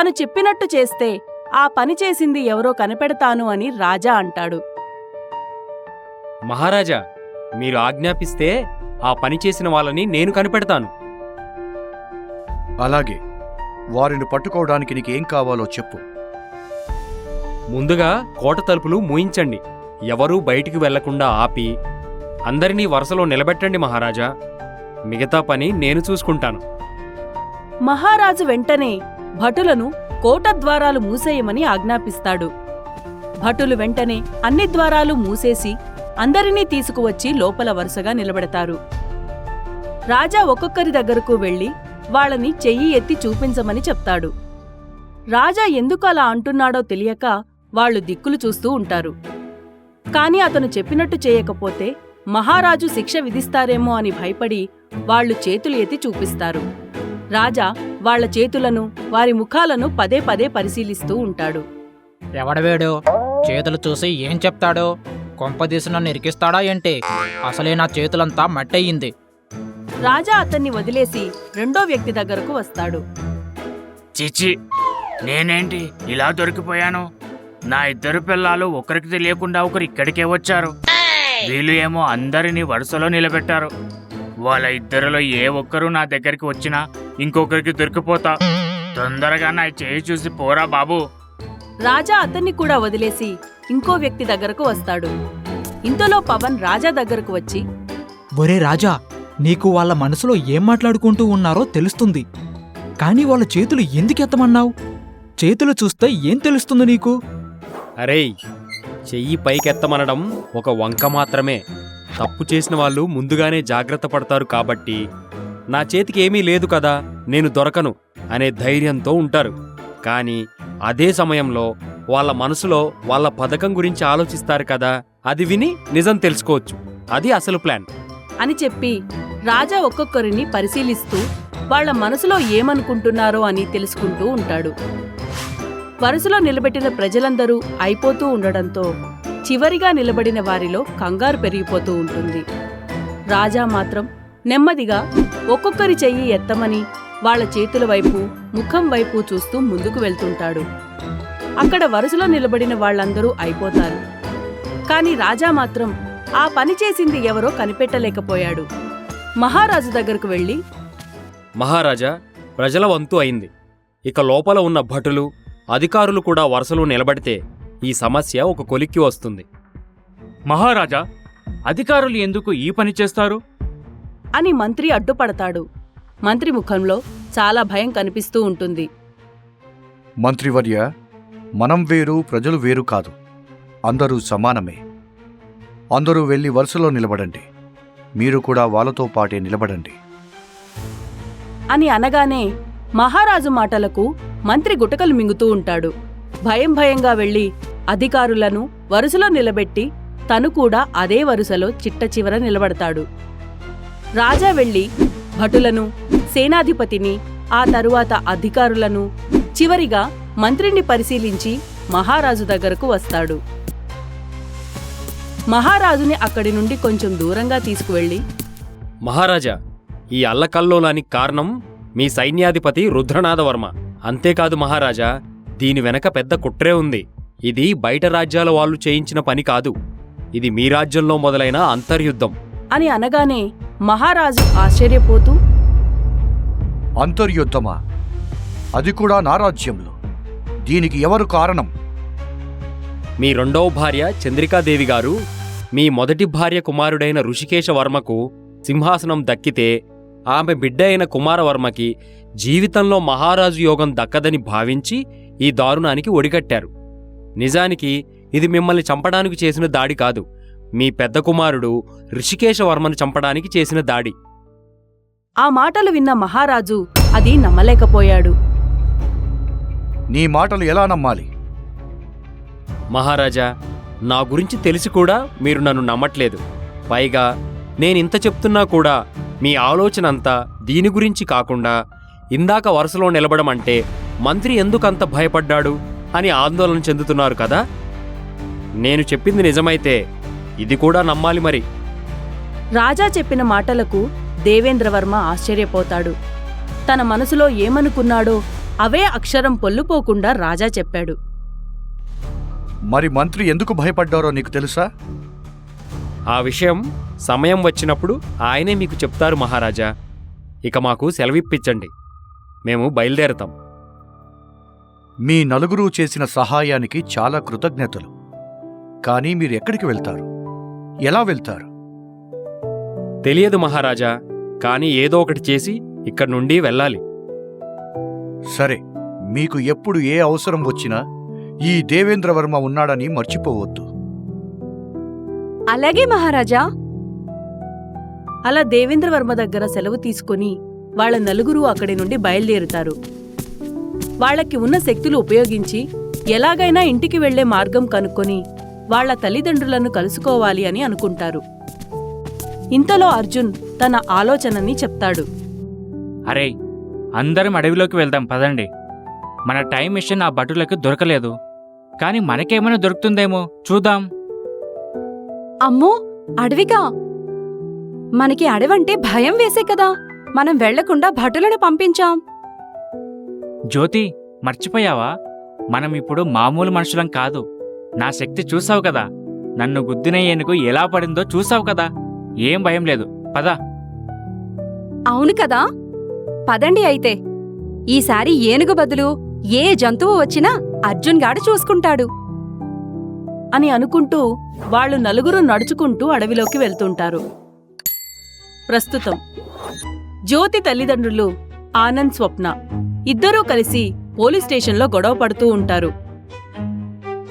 తను చెప్పినట్టు చేస్తే ఆ పని చేసింది ఎవరో కనిపెడతాను అని రాజా అంటాడు. మహారాజా మీరు ఆజ్ఞాపిస్తే ఆ పని చేసిన వాళ్ళని నేను కనిపెడతాను. అలాగే వారిని పట్టుకోవడానికి నీకేం కావాలో చెప్పు. ముందుగా కోట తలుపులు మూయించండి. ఎవరూ బయటికి వెళ్ళకుండా ఆపి అందరినీ వరుసలో నిలబెట్టండి మహారాజా. మిగతా పని నేను చూసుకుంటాను. మహారాజు వెంటనే భటులను కోట ద్వారాలు మూసేయమని ఆజ్ఞాపిస్తాడు. భటులు వెంటనే అన్ని ద్వారాలు మూసేసి అందరినీ తీసుకువచ్చి లోపల వరుసగా నిలబెడతారు. రాజా ఒక్కొక్కరి దగ్గరకు వెళ్ళి వాళ్ళని చెయ్యి ఎత్తి చూపించమని చెప్తాడు. రాజా ఎందుకు అలా అంటున్నాడో తెలియక వాళ్ళు దిక్కులు చూస్తూ ఉంటారు. కాని అతను చెప్పినట్టు చేయకపోతే మహారాజు శిక్ష విధిస్తారేమో అని భయపడి వాళ్ళు చేతులు ఎత్తి చూపిస్తారు. రాజా వాళ్ళ చేతులను వారి ముఖాలను పదే పదే పరిశీలిస్తూ ఉంటాడు. ఎవడవేడు? చేతులు చూసి ఏం చెప్తాడు? కొంపదీసి నన్ను ఇరికిస్తాడా ఏంటి? అసలే నా చేతులంతా మట్టయింది. రాజా అతన్ని వదిలేసి రెండో వ్యక్తి దగ్గరకు వస్తాడు. చిచి నేనేంటి ఇలా దొరికిపోయాను? నా ఇద్దరు పిల్లలు ఒకరికి తెలియకుండా ఒకరు ఇక్కడికే వచ్చారు. వీళ్ళు ఏమో అందరినీ వరుసలో నిలబెట్టారు. వాళ్ళ ఇద్దరిలో ఏ ఒక్కరు నా దగ్గరికి వచ్చినా ఇంకొకరికి దొరికిపోతా. తొందరగా నా చేయి చూసి పోరా బాబు. రాజా అతన్ని కూడా వదిలేసి ఇంకో వ్యక్తి దగ్గరకు వస్తాడు. ఇంతలో పవన్ రాజా దగ్గరకు వచ్చి ఒరే రాజా నీకు వాళ్ళ మనసులో ఏం మాట్లాడుకుంటూ ఉన్నారో తెలుస్తుంది. కానీ వాళ్ళ చేతులు ఎందుకెత్తమన్నావు చేతులు చూస్తే ఏం తెలుస్తుంది నీకు? అరేయ్ చెయ్యి పైకెత్తమనడం ఒక వంక మాత్రమే. తప్పు చేసిన వాళ్ళు ముందుగానే జాగ్రత్త పడతారు కాబట్టి నా చేతికి ఏమీ లేదు కదా నేను దొరకను అనే ధైర్యంతో ఉంటారు. కానీ అదే సమయంలో వాళ్ళ మనసులో వాళ్ళ పథకం గురించి ఆలోచిస్తారు కదా అది విని నిజం తెలుసుకోవచ్చు. అది అసలు ప్లాన్. అని చెప్పి రాజా ఒక్కొక్కరిని పరిశీలిస్తూ వాళ్ళ మనసులో ఏమనుకుంటున్నారో అని తెలుసుకుంటూ ఉంటాడు. వరుసలో నిలబెట్టిన ప్రజలందరూ అయిపోతూ ఉండడంతో చివరిగా నిలబడిన వారిలో కంగారు పెరిగిపోతూ ఉంటుంది. రాజా మాత్రం నెమ్మదిగా ఒక్కొక్కరి చెయ్యి ఎత్తమని వాళ్ళ చేతుల వైపు ముఖం వైపు చూస్తూ ముందుకు వెళ్తుంటాడు. అక్కడ వరుసలో నిలబడిన వాళ్ళందరూ అయిపోతారు. కాని రాజా మాత్రం ఆ పని చేసింది ఎవరో కనిపెట్టలేకపోయాడు. మహారాజు దగ్గరకు వెళ్ళి మహారాజా ప్రజల వంతు అయింది. ఇక లోపల ఉన్న భటులు అధికారులు కూడా వరుసలో నిలబడితే ఈ సమస్య ఒక కొలిక్కి వస్తుంది. మహారాజా అధికారులు ఎందుకు ఈ పని చేస్తారు? అని మంత్రి అడ్డుపడతాడు. మంత్రి ముఖంలో చాలా భయం కనిపిస్తూ ఉంటుంది. మంత్రివర్య మనం వేరు ప్రజలు వేరు కాదు. అందరూ సమానమే. అందరూ వెళ్ళి వరుసలో నిలబడండి. మీరు కూడా వాళ్ళతో పాటే నిలబడండి. అని అనగానే మహారాజు మాటలకు మంత్రి గుటకలు మింగుతూ ఉంటాడు. భయం భయంగా వెళ్ళి అధికారులను వరుసలో నిలబెట్టి తను కూడా అదే వరుసలో చిట్ట చివర నిలబడతాడు. రాజా వెళ్ళి భటులను సేనాధిపతిని ఆ తరువాత అధికారులను చివరిగా మంత్రిని పరిశీలించి మహారాజు దగ్గరకు వస్తాడు. మహారాజుని అక్కడి నుండి కొంచెం దూరంగా తీసుకువెళ్ళి మహారాజా ఈ అల్లకల్లోలానికి కారణం మీ సైన్యాధిపతి రుద్రనాథవర్మ. అంతేకాదు మహారాజా దీని వెనక పెద్ద కుట్రే ఉంది. ఇది బయట రాజ్యాల వాళ్ళు చేయించిన పని కాదు. ఇది మీ రాజ్యంలో మొదలైన అంతర్యుద్ధం. అని అనగానే మహారాజు ఆశ్చర్యపోతూ అంతర్యుద్ధమా? అది కూడా నా రాజ్యంలో. దీనికి ఎవరు కారణం? మీ రెండవ భార్య చంద్రికాదేవి గారు మీ మొదటి భార్య కుమారుడైన ఋషికేశ వర్మకు సింహాసనం దక్కితే ఆమె బిడ్డ అయిన కుమారవర్మకి జీవితంలో మహారాజు యోగం దక్కదని భావించి ఈ దారుణానికి ఒడిగట్టారు. నిజానికి ఇది మిమ్మల్ని చంపడానికి చేసిన దాడి కాదు. మీ పెద్ద కుమారుడు ఋషికేశ వర్మను చంపడానికి చేసిన దాడి. ఆ మాటలు విన్న మహారాజు అది నమ్మలేకపోయాడు. నీ మాటలు ఎలా నమ్మాలి? మహారాజా నా గురించి తెలిసి కూడా మీరు నన్ను నమ్మట్లేదు. పైగా నేనింత చెప్తున్నా కూడా మీ ఆలోచన అంతా దీని గురించి కాకుండా ఇందాక వరుసలో నిలబడమంటే మంత్రి ఎందుకంత భయపడ్డాడు? అని ఆందోళన చెందుతున్నారు కదా? నేను చెప్పింది నిజమైతే ఇది కూడా నమ్మాలి మరి. రాజా చెప్పిన మాటలకు దేవేంద్రవర్మ ఆశ్చర్యపోతాడు. తన మనసులో ఏమనుకున్నాడో అవే అక్షరం పొల్లుపోకుండా రాజా చెప్పాడు. మరి మంత్రి ఎందుకు భయపడ్డారో నీకు తెలుసా? ఆ విషయం సమయం వచ్చినప్పుడు ఆయనే మీకు చెప్తారు మహారాజా. ఇక మాకు సెలవిప్పించండి మేము బయలుదేరతాం. మీ నలుగురు చేసిన సహాయానికి చాలా కృతజ్ఞతలు. కానీ మీరు ఎక్కడికి వెళ్తారు? ఎలా వెళ్తారు? తెలియదు మహారాజా కానీ ఏదో ఒకటి చేసి ఇక్కడి నుండి వెళ్ళాలి. సరే మీకు ఎప్పుడు ఏ అవసరం వచ్చినా ఈ దేవేంద్రవర్మ ఉన్నాడని మర్చిపోవద్దు. అలాగే మహారాజా. అలా దేవేంద్రవర్మ దగ్గర సెలవు తీసుకుని వాళ్ళ నలుగురు అక్కడి నుండి బయలుదేరుతారు. వాళ్ళకి ఉన్న శక్తులు ఉపయోగించి ఎలాగైనా ఇంటికి వెళ్ళే మార్గం కనుక్కొని వాళ్ళ తల్లిదండ్రులను కలుసుకోవాలి అని అనుకుంటారు. ఇంతలో అర్జున్ తన ఆలోచనని చెప్తాడు. అరే అందరం అడవిలోకి వెళ్దాం పదండి. మన టైం మిషన్ ఆ భటులకు దొరకలేదు. కానీ మనకేమైనా దొరుకుతుందేమో చూద్దాం. అమ్మో అడవిగా మనకి అడవంటే భయం వేసే కదా. మనం వెళ్ళకుండా భటులను పంపించాం. జ్యోతి మర్చిపోయావా? మనం ఇప్పుడు మామూలు మనుషులం కాదు. నా శక్తి చూసావు కదా. నన్ను గుద్దిన ఏనుగు ఎలా పడిందో చూసావు కదా. ఏం భయం లేదు. పద. అవును కదా. పదండి అయితే. ఈసారి ఏనుగు బదులు ఏ జంతువు వచ్చినా అర్జున్ గాడు చూసుకుంటాడు. అని అనుకుంటూ వాళ్ళు నలుగురు నడుచుకుంటూ అడవిలోకి వెళ్తుంటారు. ప్రస్తుతం జ్యోతి తల్లిదండ్రులు ఆనంద్ స్వప్న. ఇద్దరూ కలిసి పోలీస్ స్టేషన్లో గొడవ పడుతూ ఉంటారు.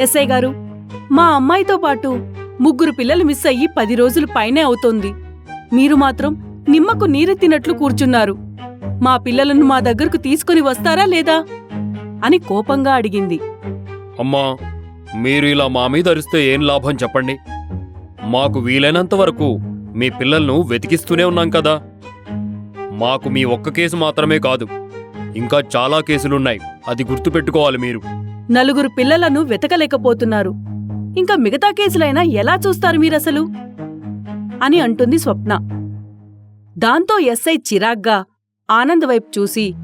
ఎస్ఐ గారు మా అమ్మాయితో పాటు ముగ్గురు పిల్లలు మిస్ అయ్యి పది రోజులు పైనే అవుతోంది. మీరు మాత్రం నిమ్మకు నీరెత్తినట్లు కూర్చున్నారు. మా పిల్లలను మా దగ్గరకు తీసుకుని వస్తారా లేదా? అని కోపంగా అడిగింది. అమ్మా మీరు ఇలా మా మీద అరిస్తే ఏం లాభం చెప్పండి? మాకు వీలైనంత వరకు మీ పిల్లలను వెతికిస్తూనే ఉన్నాం కదా. మాకు మీ ఒక్క కేసు మాత్రమే కాదు ఇంకా చాలా కేసులున్నాయి. అది గుర్తుపెట్టుకోవాలి మీరు. నలుగురు పిల్లలను వెతకలేకపోతున్నారు. ఇంకా మిగతా కేసులైనా ఎలా చూస్తారు మీరసలు? అని అంటుంది స్వప్న. దాంతో ఎస్ఐ చిరాగ్గా ఆనంద్ వైపు చూసి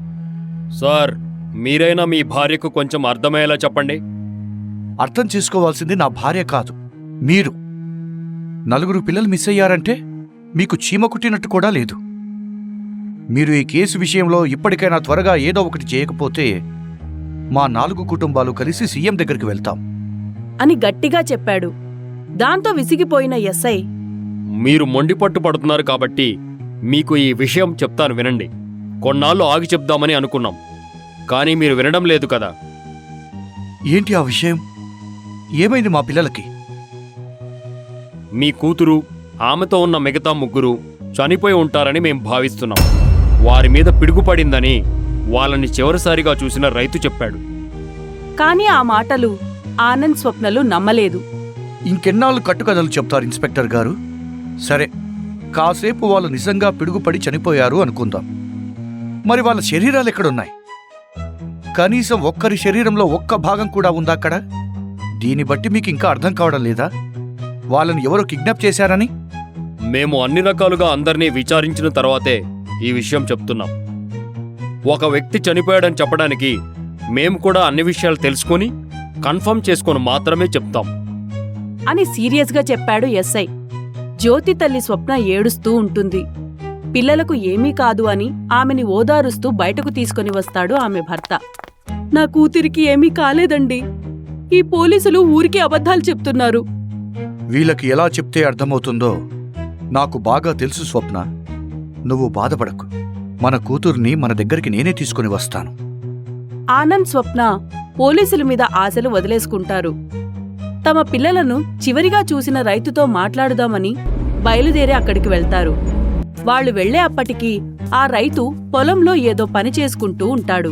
సార్ మీరైనా మీ భార్యకు కొంచెం అర్థమయ్యేలా చెప్పండి. అర్థం చేసుకోవాల్సింది నా భార్య కాదు మీరు. నలుగురు పిల్లలు మిస్ అయ్యారంటే మీకు చీమ కుట్టినట్టు కూడా లేదు. మీరు ఈ కేసు విషయంలో ఇప్పటికైనా త్వరగా ఏదో ఒకటి చేయకపోతే మా నాలుగు కుటుంబాలు కలిసి సీఎం దగ్గరికి వెళ్తాం. అని గట్టిగా చెప్పాడు. దాంతో విసిగిపోయిన ఎస్ఐ మీరు మొండిపట్టు పడుతున్నారు కాబట్టి మీకు ఈ విషయం చెప్తాను వినండి. కొన్నాళ్ళు ఆగి చెప్దామని అనుకున్నాం. కానీ మీరు వినడం లేదు కదా. ఏంటి ఆ విషయం? ఏమైంది మా పిల్లలకి? మీ కూతురు ఆమెతో ఉన్న మిగతా ముగ్గురు చనిపోయి ఉంటారని మేం భావిస్తున్నాం. వారి మీద పిడుగుపడిందని వాళ్ళని చివరిసారిగా చూసిన రైతు చెప్పాడు. కాని ఆ మాటలు ఆనంద్ స్వప్నలు నమ్మలేదు. ఇంకెన్నాళ్ళు కట్టుకథలు చెప్తారు ఇన్స్పెక్టర్ గారు? సరే కాసేపు వాళ్ళు నిజంగా పిడుగుపడి చనిపోయారు అనుకుందాం. మరి వాళ్ళ శరీరాలు ఎక్కడున్నాయి? కనీసం ఒక్కరి శరీరంలో ఒక్క భాగం కూడా ఉందా అక్కడ? దీన్ని బట్టి మీకు ఇంకా అర్థం కావడం లేదా? వాళ్ళని ఎవరో కిడ్నాప్ చేశారని? మేము అన్ని రకాలుగా అందరినీ విచారించిన తర్వాతే ఈ విషయం చెప్తున్నాం. ఒక వ్యక్తి చనిపోయాడని చెప్పడానికి మేము కూడా అన్ని విషయాలు తెలుసుకొని కన్ఫర్మ్ చేసుకొని మాత్రమే చెప్తాం. అని సీరియస్గా చెప్పాడు ఎస్ఐ. జ్యోతి తల్లి స్వప్న ఏడుస్తూ ఉంటుంది. పిల్లలకు ఏమీ కాదు అని ఆమెని ఓదారుస్తూ బయటకు తీసుకొని వస్తాడు ఆమె భర్త. నా కూతురికి ఏమీ కాలేదండి. ఈ పోలీసులు ఊరికి అబద్ధాలు చెప్తున్నారు. వీళ్ళకి ఎలా చెప్తే అర్థమవుతుందో నాకు బాగా తెలుసు స్వప్న. నువ్వు బాధపడకు. మన కూతుర్ని మన దగ్గరికి నేనే తీసుకుని వస్తాను. ఆనంద్ స్వప్న పోలీసుల మీద ఆశలు వదిలేసుకుంటారు. తమ పిల్లలను చివరిగా చూసిన రైతుతో మాట్లాడుదామని బయలుదేరి అక్కడికి వెళ్తారు. వాళ్ళు వెళ్ళే అప్పటికి ఆ రైతు పొలంలో ఏదో పని చేసుకుంటూ ఉంటాడు.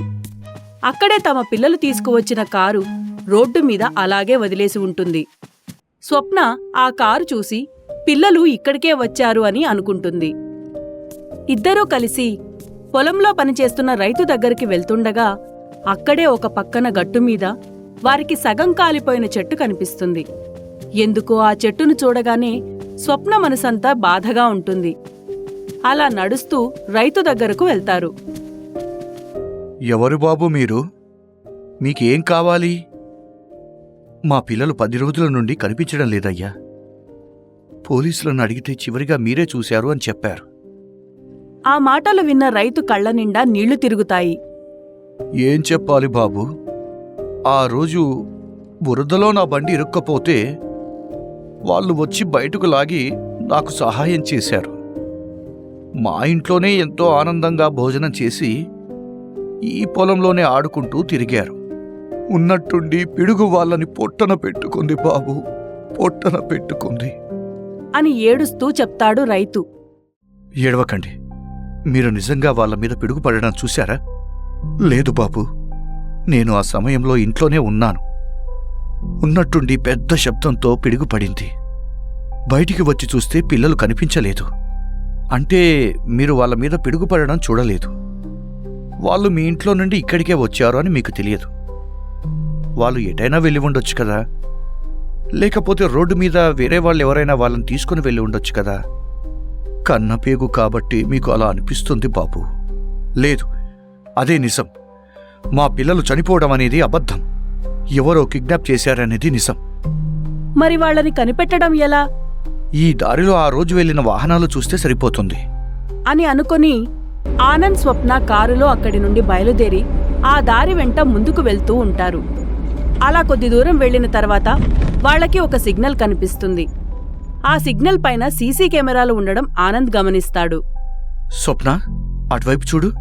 అక్కడే తమ పిల్లలు తీసుకువచ్చిన కారు రోడ్డు మీద అలాగే వదిలేసి ఉంటుంది. స్వప్న ఆ కారు చూసి పిల్లలు ఇక్కడికే వచ్చారు అని అనుకుంటుంది. ఇద్దరూ కలిసి పొలంలో పనిచేస్తున్న రైతు దగ్గరికి వెళ్తుండగా అక్కడే ఒక పక్కన గట్టుమీద వారికి సగం కాలిపోయిన చెట్టు కనిపిస్తుంది. ఎందుకో ఆ చెట్టును చూడగానే స్వప్న మనసంతా బాధగా ఉంటుంది. అలా నడుస్తూ రైతు దగ్గరకు వెళ్తారు. ఎవరు బాబు మీరు? మీకేం కావాలి? మా పిల్లలు పది రోజుల నుండి కనిపించడం లేదయ్యా. పోలీసులను అడిగితే చివరిగా మీరే చూశారు అని చెప్పారు. ఆ మాటలు విన్న రైతు కళ్ళ నిండా నీళ్ళు తిరుగుతాయి. ఏం చెప్పాలి బాబు? ఆ రోజు బురదలో నా బండి ఇరుక్కపోతే వాళ్ళు వచ్చి బయటకు లాగి నాకు సహాయం చేశారు. మా ఇంట్లోనే ఎంతో ఆనందంగా భోజనం చేసి ఈ పొలంలోనే ఆడుకుంటూ తిరిగారు. ఉన్నట్టుండి పిడుగు వాళ్ళని పొట్టన పెట్టుకుంది బాబు పొట్టన పెట్టుకుంది. అని ఏడుస్తూ చెప్తాడు రైతు. ఏడవకండి. మీరు నిజంగా వాళ్ళ మీద పిడుగుపడడం చూశారా? లేదు బాబు. నేను ఆ సమయంలో ఇంట్లోనే ఉన్నాను. ఉన్నట్టుండి పెద్ద శబ్దంతో పిడుగుపడింది. బయటికి వచ్చి చూస్తే పిల్లలు కనిపించలేదు. అంటే మీరు వాళ్ళ మీద పిడుగుపడడం చూడలేదు. వాళ్ళు మీ ఇంట్లో నుండి ఇక్కడికే వచ్చారు అని మీకు తెలియదు. వాళ్ళు ఎటైనా వెళ్ళి ఉండొచ్చు కదా? లేకపోతే రోడ్డు మీద వేరే వాళ్ళు ఎవరైనా వాళ్ళని తీసుకుని వెళ్ళి ఉండొచ్చు కదా? కన్నపేగు కాబట్టి మీకు అలా అనిపిస్తుంది బాబు. లేదు అదే నిజం. మా పిల్లలు చనిపోవడం అనేది అబద్ధం. ఎవరో కిడ్నాప్ చేశారనేది నిజం. మరి వాళ్ళని కనిపెట్టడం ఎలా? ఈ దారిలో ఆ రోజు వెళ్ళిన వాహనాలు చూస్తే సరిపోతుంది. అని అనుకొని ఆనంద్ స్వప్న కారులో అక్కడి నుండి బయలుదేరి ఆ దారి వెంట ముందుకు వెళ్తూ ఉంటారు. అలా కొద్ది దూరం వెళ్ళిన తర్వాత వాళ్ళకి ఒక సిగ్నల్ కనిపిస్తుంది. ఆ సిగ్నల్ పైన సీసీ కెమెరాలు ఉండడం ఆనంద్ గమనిస్తాడు. స్వప్న అటువైపు చూడు.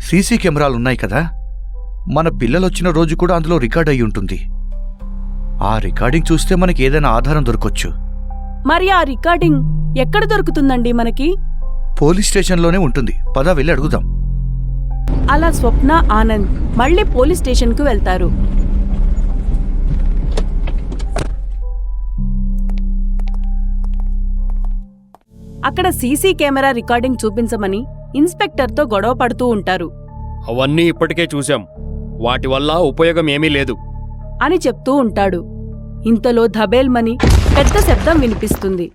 సీసీ కెమెరాలున్నాయి కదా. మన పిల్లలొచ్చిన రోజు కూడా అందులో రికార్డ్ అయి ఉంటుంది. ఆ రికార్డింగ్ చూస్తే మనకి ఏదైనా ఆధారం దొరకొచ్చు. మరి ఆ రికార్డింగ్ ఎక్కడ దొరుకుతుందండి మనకి? పోలీస్ స్టేషన్లోనే ఉంటుంది. పద వెళ్ళి అడుగుదాం. అలా స్వప్న ఆనంద్ మళ్ళీ పోలీస్ స్టేషన్కు వెళ్తారు. అక్కడ సీసీ కెమెరా రికార్డింగ్ చూపించమని ఇన్స్పెక్టర్తో గొడవ పడుతూ ఉంటారు. అవన్నీ ఇప్పటికే చూశాం. వాటి వల్ల ఉపయోగం ఏమీ లేదు. అని చెప్తూ ఉంటాడు. ఇంతలో ధబేల్మని పెద్ద శబ్దం వినిపిస్తుంది.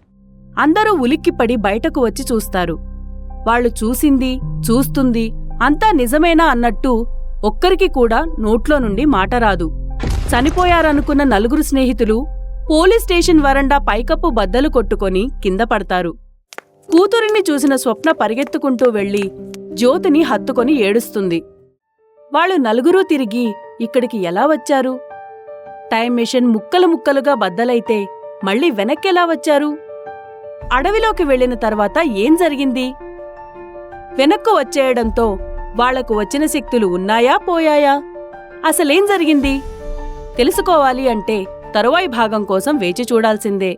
అందరూ ఉలిక్కిపడి బయటకు వచ్చి చూస్తారు. వాళ్ళు చూసింది చూస్తుంది అంతా నిజమేనా అన్నట్టు ఒక్కరికి కూడా నోట్లో నుండి మాట రాదు. చనిపోయారనుకున్న నలుగురు స్నేహితులు పోలీస్ స్టేషన్ వరండా పైకప్పు బద్దలు కొట్టుకొని కింద పడతారు. కూతురిని చూసిన స్వప్న పరిగెత్తుకుంటూ వెళ్ళి జ్యోతిని హత్తుకొని ఏడుస్తుంది. వాళ్ళు నలుగురూ తిరిగి ఇక్కడికి ఎలా వచ్చారు? టైం మిషన్ ముక్కలు ముక్కలుగా బద్దలైతే మళ్ళీ వెనక్కెలా వచ్చారు? అడవిలోకి వెళ్ళిన తర్వాత ఏం జరిగింది? వెనక్కు వచ్చేయడంతో వాళ్ళకు వచ్చిన శక్తులు ఉన్నాయా పోయాయా? అసలేం జరిగింది? తెలుసుకోవాలి అంటే తరువాయి భాగం కోసం వేచి చూడాల్సిందే.